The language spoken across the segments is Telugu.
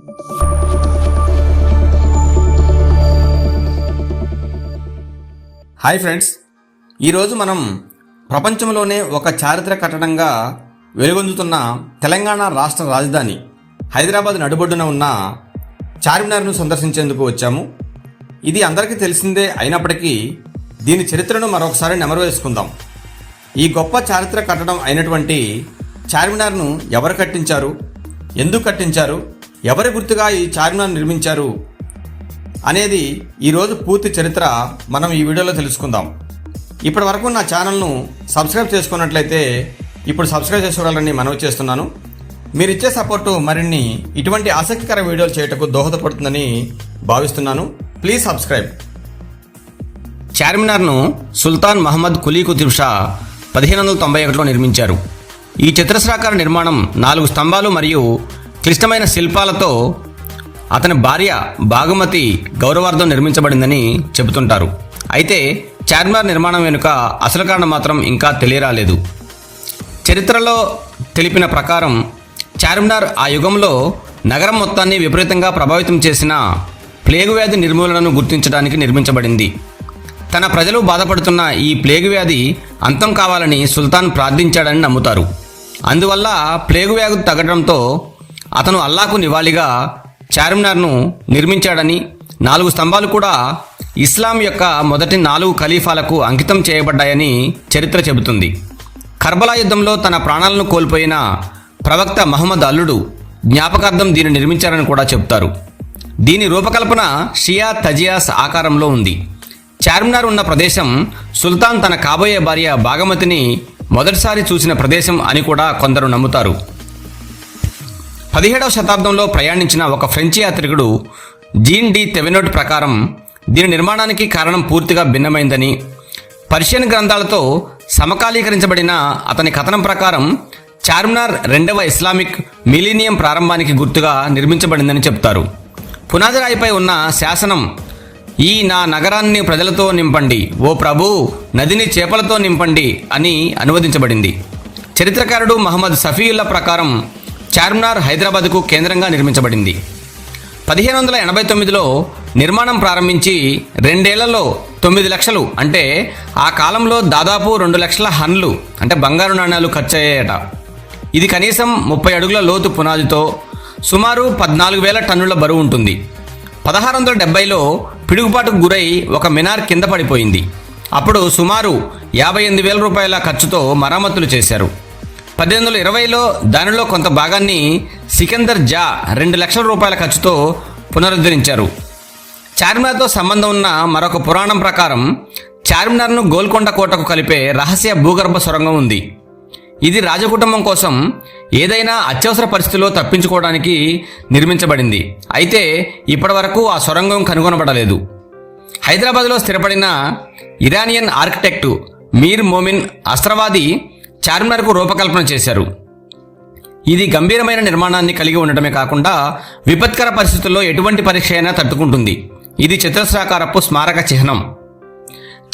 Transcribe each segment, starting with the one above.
Hi friends. ఈరోజు మనం ప్రపంచంలోనే ఒక చారిత్రక కట్టడంగా వెలుగొందుతున్న తెలంగాణ రాష్ట్ర రాజధాని హైదరాబాద్ నడుబొడ్డున ఉన్న చార్మినార్ను సందర్శించేందుకు వచ్చాము. ఇది అందరికీ తెలిసిందే అయినప్పటికీ దీని చరిత్రను మరొకసారి నెమరు వేసుకుందాం. ఈ గొప్ప చారిత్రక కట్టడం అయినటువంటి చార్మినార్ను ఎవరు కట్టించారు? ఎందుకు కట్టించారు? ఎవరి గుర్తుగా ఈ చార్మినార్ నిర్మించారు అనేది ఈరోజు పూర్తి చరిత్ర మనం ఈ వీడియోలో తెలుసుకుందాం. ఇప్పటి వరకు నా ఛానల్ను సబ్స్క్రైబ్ చేసుకున్నట్లయితే ఇప్పుడు సబ్స్క్రైబ్ చేసుకోవాలని మనవి చేస్తున్నాను. మీరు ఇచ్చే సపోర్టు మరిన్ని ఇటువంటి ఆసక్తికర వీడియోలు చేయటకు దోహదపడుతుందని భావిస్తున్నాను. Please subscribe. చార్మినార్ను సుల్తాన్ మహమ్మద్ కులీ కుతుబ్ షా పదిహేను వందల తొంభై ఒకటిలో నిర్మించారు. ఈ చతురస్రాకార నిర్మాణం నాలుగు స్తంభాలు మరియు క్లిష్టమైన శిల్పాలతో అతని భార్య బాగుమతి గౌరవార్థం నిర్మించబడిందని చెబుతుంటారు. అయితే చార్మినార్ నిర్మాణం వెనుక అసలు కారణం మాత్రం ఇంకా తెలియరాలేదు. చరిత్రలో తెలిపిన ప్రకారం చార్మినార్ ఆ యుగంలో నగరం మొత్తాన్ని విపరీతంగా ప్రభావితం చేసిన ప్లేగు వ్యాధి నిర్మూలనను గుర్తించడానికి నిర్మించబడింది. తన ప్రజలు బాధపడుతున్న ఈ ప్లేగు వ్యాధి అంతం కావాలని సుల్తాన్ ప్రార్థించాడని నమ్ముతారు. అందువల్ల ప్లేగు వ్యాధి తగ్గడంతో అతను అల్లాకు నివాళిగా చార్మినార్ను నిర్మించాడని నాలుగు స్తంభాలు కూడా ఇస్లాం యొక్క మొదటి నాలుగు ఖలీఫాలకు అంకితం చేయబడ్డాయని చరిత్ర చెబుతుంది. కర్బలా యుద్ధంలో తన ప్రాణాలను కోల్పోయిన ప్రవక్త మహమ్మద్ అల్లుడు జ్ఞాపకార్థం దీన్ని నిర్మించారని కూడా చెప్తారు దీని రూపకల్పన షియా తజియాస్ ఆకారంలో ఉంది. చార్మినార్ ఉన్న ప్రదేశం సుల్తాన్ తన కాబోయే భార్య బాగమతిని మొదటిసారి చూసిన ప్రదేశం అని కూడా కొందరు నమ్ముతారు. పదిహేడవ శతాబ్దంలో ప్రయాణించిన ఒక ఫ్రెంచ్ యాత్రికుడు జీన్ డి తెవెనోట్ ప్రకారం దీని నిర్మాణానికి కారణం పూర్తిగా భిన్నమైందని. పర్షియన్ గ్రంథాలతో సమకాలీకరించబడిన అతని కథనం ప్రకారం చార్మినార్ రెండవ ఇస్లామిక్ మిలీనియం ప్రారంభానికి గుర్తుగా నిర్మించబడిందని చెప్తారు. పునాదిరాయిపై ఉన్న శాసనం ఈ నా నగరాన్ని ప్రజలతో నింపండి ఓ ప్రభు నదిని చేపలతో నింపండి అని అనువదించబడింది. చరిత్రకారుడు మహమ్మద్ సఫీయుల్లా ప్రకారం చార్మినార్ హైదరాబాద్కు కేంద్రంగా నిర్మించబడింది. పదిహేను వందల ఎనభై తొమ్మిదిలో నిర్మాణం ప్రారంభించి రెండేళ్ళలో తొమ్మిది లక్షలు అంటే ఆ కాలంలో దాదాపు రెండు లక్షల హన్లు అంటే బంగారు నాణ్యాలు ఖర్చయ్యాయట. ఇది కనీసం ముప్పై అడుగుల లోతు పునాదితో సుమారు పద్నాలుగు వేల టన్నుల బరువు ఉంటుంది. పదహారు వందల డెబ్బైలో పిడుగుపాటుకు గురై ఒక మినార్ కింద పడిపోయింది. అప్పుడు సుమారు యాభై ఎనిమిది వేల రూపాయల ఖర్చుతో మరమ్మతులు చేశారు. పద్దెనిమిది వందల ఇరవైలో దానిలో కొంత భాగాన్ని సికందర్ జా రెండు లక్షల రూపాయల ఖర్చుతో పునరుద్ధరించారు. చార్మినార్తో సంబంధం ఉన్న మరొక పురాణం ప్రకారం చార్మినార్ను గోల్కొండ కోటకు కలిపే రహస్య భూగర్భ సొరంగం ఉంది. ఇది రాజకుటుంబం కోసం ఏదైనా అత్యవసర పరిస్థితిలో తప్పించుకోవడానికి నిర్మించబడింది. అయితే ఇప్పటి వరకు ఆ సొరంగం కనుగొనబడలేదు. హైదరాబాద్లో స్థిరపడిన ఇరానియన్ ఆర్కిటెక్టు మీర్ మోమిన్ అస్త్రవాది చార్మినార్కు రూపకల్పన చేశారు. ఇది గంభీరమైన నిర్మాణాన్ని కలిగి ఉండటమే కాకుండా విపత్కర పరిస్థితుల్లో ఎటువంటి పరీక్ష అయినా తట్టుకుంటుంది. ఇది చతురస్రాకారపు స్మారక చిహ్నం.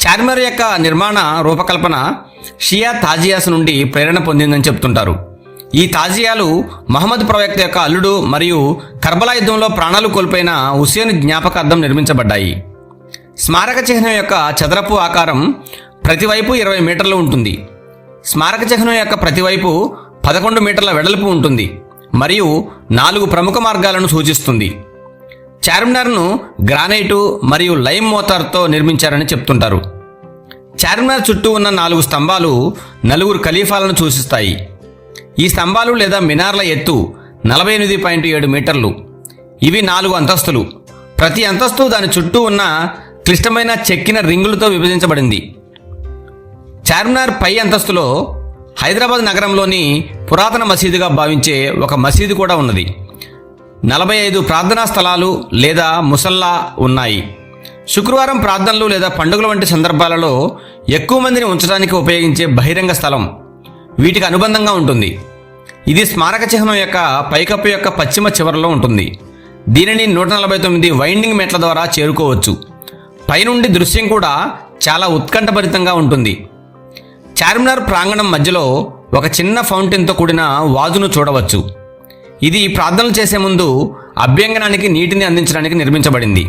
చార్మినార్ యొక్క నిర్మాణ రూపకల్పన షియా తాజియాస్ నుండి ప్రేరణ పొందిందని చెప్తుంటారు. ఈ తాజియాలు మహమ్మద్ ప్రవక్త యొక్క అల్లుడు మరియు కర్బలా యుద్ధంలో ప్రాణాలు కోల్పోయిన హుసేన్ జ్ఞాపకార్థం నిర్మించబడ్డాయి. స్మారక చిహ్నం యొక్క చదరపు ఆకారం ప్రతివైపు ఇరవై మీటర్లు ఉంటుంది. స్మారక చిహ్నం యొక్క ప్రతివైపు పదకొండు మీటర్ల వెడల్పు ఉంటుంది మరియు నాలుగు ప్రముఖ మార్గాలను సూచిస్తుంది. చార్మినార్ను గ్రానైటు మరియు లైమ్ మోతార్తో నిర్మించారని చెప్తుంటారు. చార్మినార్ చుట్టూ ఉన్న నాలుగు స్తంభాలు నలుగురు ఖలీఫాలను సూచిస్తాయి. ఈ స్తంభాలు లేదా మినార్ల ఎత్తు నలభై ఎనిమిది పాయింట్ ఏడు మీటర్లు. ఇవి నాలుగు అంతస్తులు. ప్రతి అంతస్తు దాని చుట్టూ ఉన్న క్లిష్టమైన చెక్కిన రింగులతో విభజించబడింది. చార్మినార్ పై అంతస్తులో హైదరాబాద్ నగరంలోని పురాతన మసీదుగా భావించే ఒక మసీదు కూడా ఉన్నది. నలభై ఐదు ప్రార్థనా స్థలాలు లేదా ముసల్లా ఉన్నాయి. శుక్రవారం ప్రార్థనలు లేదా పండుగల వంటి సందర్భాలలో ఎక్కువ మందిని ఉంచడానికి ఉపయోగించే బహిరంగ స్థలం వీటికి అనుబంధంగా ఉంటుంది. ఇది స్మారక చిహ్నం యొక్క పైకప్పు యొక్క పశ్చిమ చివరలో ఉంటుంది. దీనిని నూట నలభై తొమ్మిది వైండింగ్ మెట్ల ద్వారా చేరుకోవచ్చు. పైనుండి దృశ్యం కూడా చాలా ఉత్కంఠభరితంగా ఉంటుంది. చార్మినార్ ప్రాంగణం మధ్యలో ఒక చిన్న ఫౌంటైన్తో కూడిన వాజును చూడవచ్చు. ఇది ప్రార్థనలు చేసే ముందు అభ్యంగనానికి నీటిని అందించడానికి నిర్మించబడింది.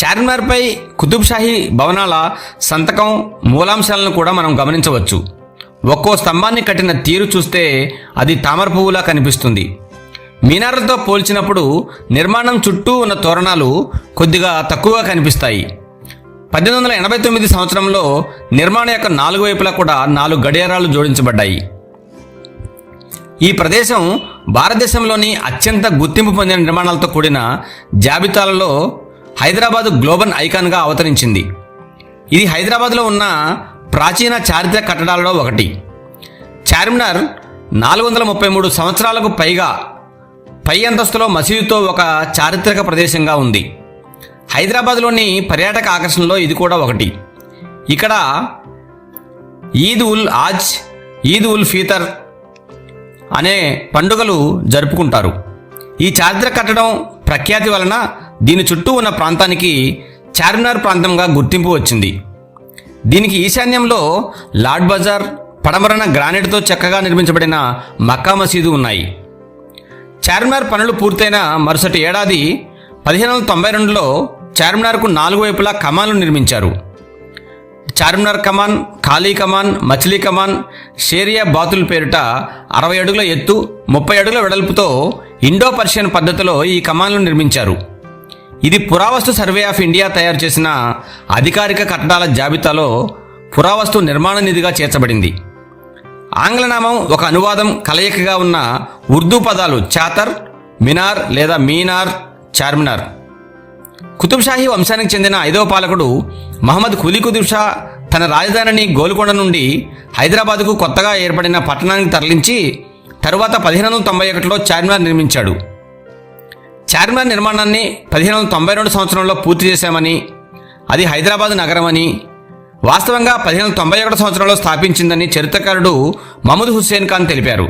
చార్మినార్పై కుతుబ్షాహీ భవనాల సంతకం మూలాంశాలను కూడా మనం గమనించవచ్చు. ఒక్కో స్తంభాన్ని కట్టిన తీరు చూస్తే అది తామర పువ్వులా కనిపిస్తుంది. మీనార్లతో పోల్చినప్పుడు నిర్మాణం చుట్టూ ఉన్న తోరణాలు కొద్దిగా తక్కువగా కనిపిస్తాయి. పద్దెనిమిది వందల ఎనభై తొమ్మిది సంవత్సరంలో నిర్మాణం యొక్క నాలుగు వైపులా కూడా నాలుగు గడియారాలు జోడించబడ్డాయి. ఈ ప్రదేశం భారతదేశంలోని అత్యంత గుర్తింపు పొందిన నిర్మాణాలతో కూడిన జాబితాలలో హైదరాబాద్ గ్లోబల్ ఐకాన్గా అవతరించింది. ఇది హైదరాబాద్లో ఉన్న ప్రాచీన చారిత్రక కట్టడాలలో ఒకటి. చార్మినార్ నాలుగు వందల ముప్పై మూడు సంవత్సరాలకు పైగా పై అంతస్తులో మసీదుతో ఒక చారిత్రక ప్రదేశంగా ఉంది. హైదరాబాద్లోని పర్యాటక ఆకర్షణలో ఇది కూడా ఒకటి. ఇక్కడ ఈద్ ఉల్ ఆజ్ ఈద్ ఉల్ ఫీతర్ అనే పండుగలు జరుపుకుంటారు. ఈ చారిత్ర కట్టడం ప్రఖ్యాతి వలన దీని చుట్టూ ఉన్న ప్రాంతానికి చార్మినార్ ప్రాంతంగా గుర్తింపు వచ్చింది. దీనికి ఈశాన్యంలో లాడ్ బజార్ పడమరన గ్రానైట్తో చక్కగా నిర్మించబడిన మక్కా మసీదు ఉన్నాయి. చార్మినార్ పనులు పూర్తయిన మరుసటి ఏడాది పదిహేను వందల తొంభై రెండులో చార్మినార్కు నాలుగు వైపులా కమాన్లు నిర్మించారు. చార్మినార్ కమాన్ ఖాళీ కమాన్ మచిలీ కమాన్ షేరియా బాతుల్ పేరిట అరవై అడుగుల ఎత్తు ముప్పై అడుగుల వెడల్పుతో ఇండో పర్షియన్ పద్ధతిలో ఈ కమాన్లు నిర్మించారు. ఇది పురావస్తు సర్వే ఆఫ్ ఇండియా తయారు చేసిన అధికారిక కట్టడాల జాబితాలో పురావస్తు నిర్మాణ నిధిగా చేర్చబడింది. ఆంగ్లనామం ఒక అనువాదం కలయికగా ఉన్న ఉర్దూ పదాలు చాతర్ మినార్ లేదా మీనార్ చార్మినార్. కుతుబ్షాహీ వంశానికి చెందిన ఐదవ పాలకుడు మహమ్మద్ కులీ కుతుబ్ షా తన రాజధానిని గోల్కొండ నుండి హైదరాబాద్కు కొత్తగా ఏర్పడిన పట్టణానికి తరలించి తరువాత పదిహేను వందల తొంభై ఒకటిలో చార్మినార్ నిర్మించాడు. చార్మినార్ నిర్మాణాన్ని పదిహేను వందల తొంభై రెండు సంవత్సరంలో పూర్తి చేశామని అది హైదరాబాద్ నగరమని వాస్తవంగా పదిహేను వందల తొంభై ఒకటి సంవత్సరంలో స్థాపించిందని చరిత్రకారుడు మహమ్మద్ హుస్సేన్ ఖాన్ తెలిపారు.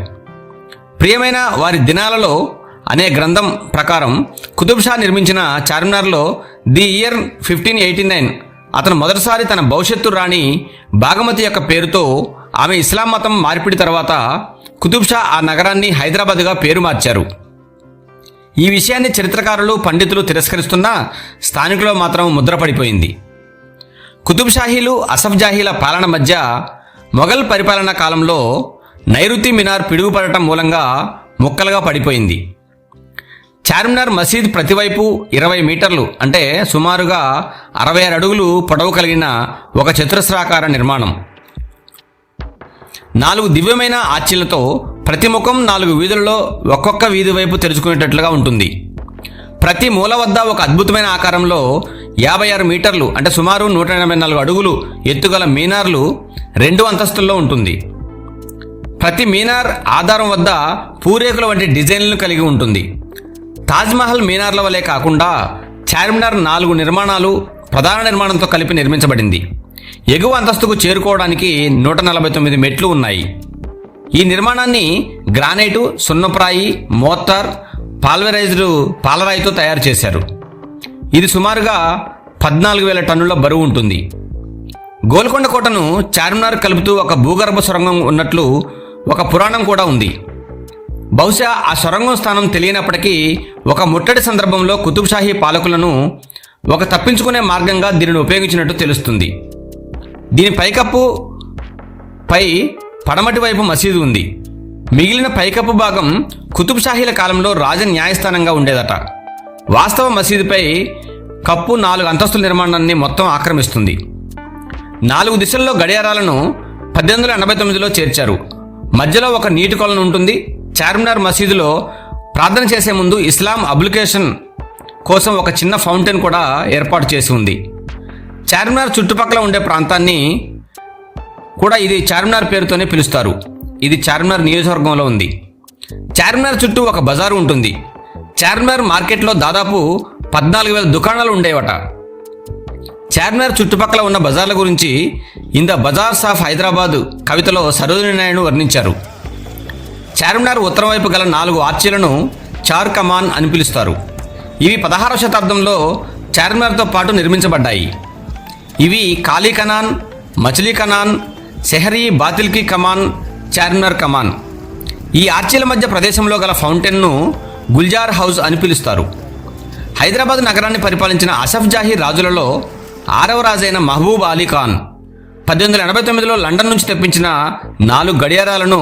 ప్రియమైన వారి దినాలలో అనే గ్రంథం ప్రకారం కుతుబ్ షా నిర్మించిన చార్మినార్లో the year fifteen eighty nine అతను మొదటిసారి తన భవిష్యత్తు రాణి బాగమతి యొక్క పేరుతో ఆమె ఇస్లాం మతం మార్పిడి తర్వాత కుతుబ్ షా ఆ నగరాన్ని హైదరాబాద్గా పేరు మార్చారు. ఈ విషయాన్ని చరిత్రకారులు పండితులు తిరస్కరిస్తున్నా స్థానికులు మాత్రం ముద్రపడిపోయింది. కుతుబ్షాహీలు అసఫ్జాహీల అసఫ్ జాహీల పాలన మధ్య మొఘల్ పరిపాలనా కాలంలో నైరుతి మినార్ పిడుగుపడటం మూలంగా ముక్కలుగా పడిపోయింది. చార్మినార్ మసీద్ ప్రతివైపు ఇరవై మీటర్లు అంటే సుమారుగా అరవై ఆరు అడుగులు పొడవు కలిగిన ఒక చతురస్రాకార నిర్మాణం. నాలుగు దివ్యమైన ఆర్చిలతో ప్రతి ముఖం నాలుగు వీధులలో ఒక్కొక్క వీధి వైపు తెరుచుకునేటట్లుగా ఉంటుంది. ప్రతి మూల వద్ద ఒక అద్భుతమైన ఆకారంలో యాభై ఆరు మీటర్లు అంటే సుమారు నూట ఎనభై నాలుగు అడుగులు ఎత్తుగల మీనార్లు రెండు అంతస్తుల్లో ఉంటుంది. ప్రతి మీనార్ ఆధారం వద్ద పూరేకుల వంటి డిజైన్లను కలిగి ఉంటుంది. తాజ్మహల్ మీనార్ల వలె కాకుండా చార్మినార్ నాలుగు నిర్మాణాలు ప్రధాన నిర్మాణంతో కలిపి నిర్మించబడింది. ఎగువ అంతస్తుకు చేరుకోవడానికి నూట నలభై తొమ్మిది మెట్లు ఉన్నాయి. ఈ నిర్మాణాన్ని గ్రానైటు సున్నప్రాయి మోర్టార్ పాల్వరైజ్డ్ పాలరాయితో తయారు చేశారు. ఇది సుమారుగా పద్నాలుగు వేల టన్నుల బరువు ఉంటుంది. గోల్కొండ కోటను చార్మినార్ కలుపుతూ ఒక భూగర్భ సొరంగం ఉన్నట్లు ఒక పురాణం కూడా ఉంది. బహుశా ఆ సొరంగం స్థానం తెలియనప్పటికీ ఒక ముట్టడి సందర్భంలో కుతుబ్షాహీ పాలకులను ఒక తప్పించుకునే మార్గంగా దీనిని ఉపయోగించినట్టు తెలుస్తుంది. దీని పైకప్పు పై పడమటి వైపు మసీదు ఉంది. మిగిలిన పైకప్పు భాగం కుతుబ్షాహీల కాలంలో రాజ న్యాయస్థానంగా ఉండేదట. వాస్తవ మసీదుపై కప్పు నాలుగు అంతస్తుల నిర్మాణాన్ని మొత్తం ఆక్రమిస్తుంది. నాలుగు దిశల్లో గడియారాలను పద్దెనిమిది వందల ఎనభై తొమ్మిదిలో చేర్చారు. మధ్యలో ఒక నీటి కొలను ఉంటుంది. చార్మినార్ మసీదులో ప్రార్థన చేసే ముందు ఇస్లాం అప్లికేషన్ కోసం ఒక చిన్న ఫౌంటైన్ కూడా ఏర్పాటు చేసి ఉంది. చార్మినార్ చుట్టుపక్కల ఉండే ప్రాంతాన్ని కూడా ఇది చార్మినార్ పేరుతోనే పిలుస్తారు. ఇది చార్మినార్ నియోజకవర్గంలో ఉంది. చార్మినార్ చుట్టూ ఒక బజారు ఉంటుంది. చార్మినార్ మార్కెట్లో దాదాపు పద్నాలుగు వేల దుకాణాలు ఉండేవట. చార్మినార్ చుట్టుపక్కల ఉన్న బజార్ల గురించి ఇంద బజార్స్ ఆఫ్ హైదరాబాద్ కవితలో సరోజిని నాయుడు వర్ణించారు. చార్మినార్ ఉత్తరం వైపు గల నాలుగు ఆర్చీలను చార్ కమాన్ అని పిలుస్తారు. ఇవి పదహారవ శతాబ్దంలో చార్మినార్తో పాటు నిర్మించబడ్డాయి. ఇవి కాలీ కనాన్ మచిలీ కనాన్ సెహరీ బాతిల్కి కమాన్ చార్మినార్ కమాన్. ఈ ఆర్చీల మధ్య ప్రదేశంలో గల ఫౌంటైన్ను గుల్జార్ హౌస్ అని పిలుస్తారు. హైదరాబాద్ నగరాన్ని పరిపాలించిన అసఫ్ జాహీ రాజులలో ఆరవ రాజైన మహబూబ్ అలీ ఖాన్ పద్దెనిమిది వందల ఎనభై తొమ్మిదిలో లండన్ నుంచి తెప్పించిన నాలుగు గడియారాలను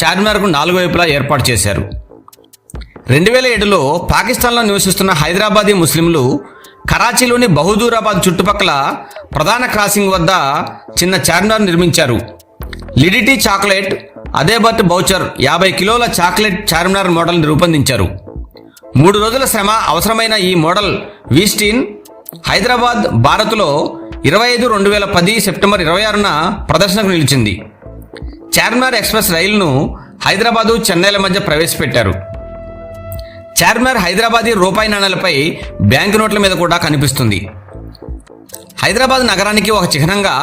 చార్మినార్కు నాలుగు వైపులా ఏర్పాటు చేశారు. రెండు వేల ఏడులో పాకిస్తాన్లో నివసిస్తున్న హైదరాబాదీ ముస్లింలు కరాచీలోని బహదూరాబాద్ చుట్టుపక్కల ప్రధాన క్రాసింగ్ వద్ద చిన్న చార్మినార్ నిర్మించారు. లిడిటీ చాక్లెట్ అదేబర్ట్ బౌచర్ యాభై కిలోల చాక్లెట్ చార్మినార్ మోడల్ని రూపొందించారు. మూడు రోజుల శ్రమ అవసరమైన ఈ మోడల్ వీస్టీన్ హైదరాబాద్ భారత్లో ఇరవై ఐదు రెండు వేల పది సెప్టెంబర్ ఇరవై ఆరున ప్రదర్శనకు నిలిచింది. చార్మినార్ ఎక్స్ప్రెస్ రైలును హైదరాబాదు చెన్నైల మధ్య ప్రవేశపెట్టారు. చార్మినార్ హైదరాబాదీ రూపాయి నాణాలపై బ్యాంకు నోట్ల మీద కూడా కనిపిస్తుంది. హైదరాబాద్ నగరానికి ఒక చిహ్నంగా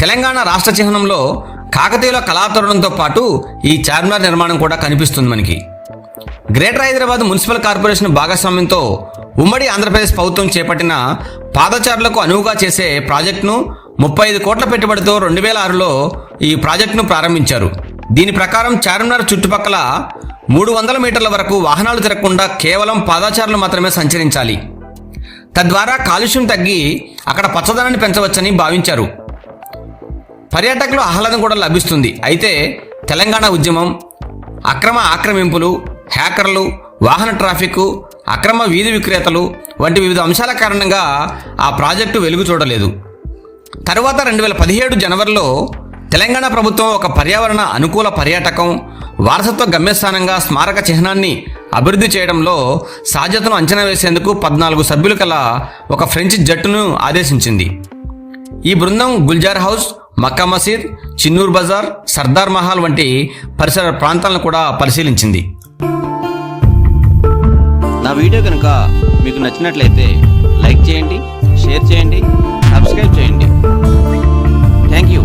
తెలంగాణ రాష్ట్ర చిహ్నంలో కాకతీయుల కళాతరుణంతో పాటు ఈ చార్మినార్ నిర్మాణం కూడా కనిపిస్తుంది మనకి. గ్రేటర్ హైదరాబాద్ మున్సిపల్ కార్పొరేషన్ భాగస్వామ్యంతో ఉమ్మడి ఆంధ్రప్రదేశ్ ప్రభుత్వం చేపట్టిన పాదచారులకు అనువుగా చేసే ప్రాజెక్టును ముప్పై ఐదు కోట్ల పెట్టుబడితో రెండు వేల ఆరులో ఈ ప్రాజెక్టును ప్రారంభించారు. దీని ప్రకారం చార్మినార్ చుట్టుపక్కల మూడు వందల మీటర్ల వరకు వాహనాలు తిరగకుండా కేవలం పాదాచారులు మాత్రమే సంచరించాలి. తద్వారా కాలుష్యం తగ్గి అక్కడ పచ్చదనాన్ని పెంచవచ్చని భావించారు. పర్యాటకులు ఆహ్లాదం కూడా లభిస్తుంది. అయితే తెలంగాణ ఉద్యమం అక్రమ ఆక్రమింపులు హ్యాకర్లు వాహన ట్రాఫిక్ అక్రమ వీధి విక్రేతలు వంటి వివిధ అంశాల కారణంగా ఆ ప్రాజెక్టు వెలుగు చూడలేదు. తరువాత రెండు వేల పదిహేడు జనవరిలో తెలంగాణ ప్రభుత్వం ఒక పర్యావరణ అనుకూల పర్యాటకం వారసత్వ గమ్యస్థానంగా స్మారక చిహ్నాన్ని అభివృద్ధి చేయడంలో సాధ్యతను అంచనా వేసేందుకు పద్నాలుగు సభ్యులు కల ఒక ఫ్రెంచ్ జట్టును ఆదేశించింది. ఈ బృందం గుల్జార్ హౌస్ మక్కా మసీద్ చిన్నూర్ బజార్ సర్దార్ మహల్ వంటి పరిసర ప్రాంతాలను కూడా పరిశీలించింది. నా వీడియో కనుక మీకు నచ్చినట్లయితే లైక్ చేయండి షేర్ చేయండి సబ్స్క్రైబ్ చేయండి. Thank you.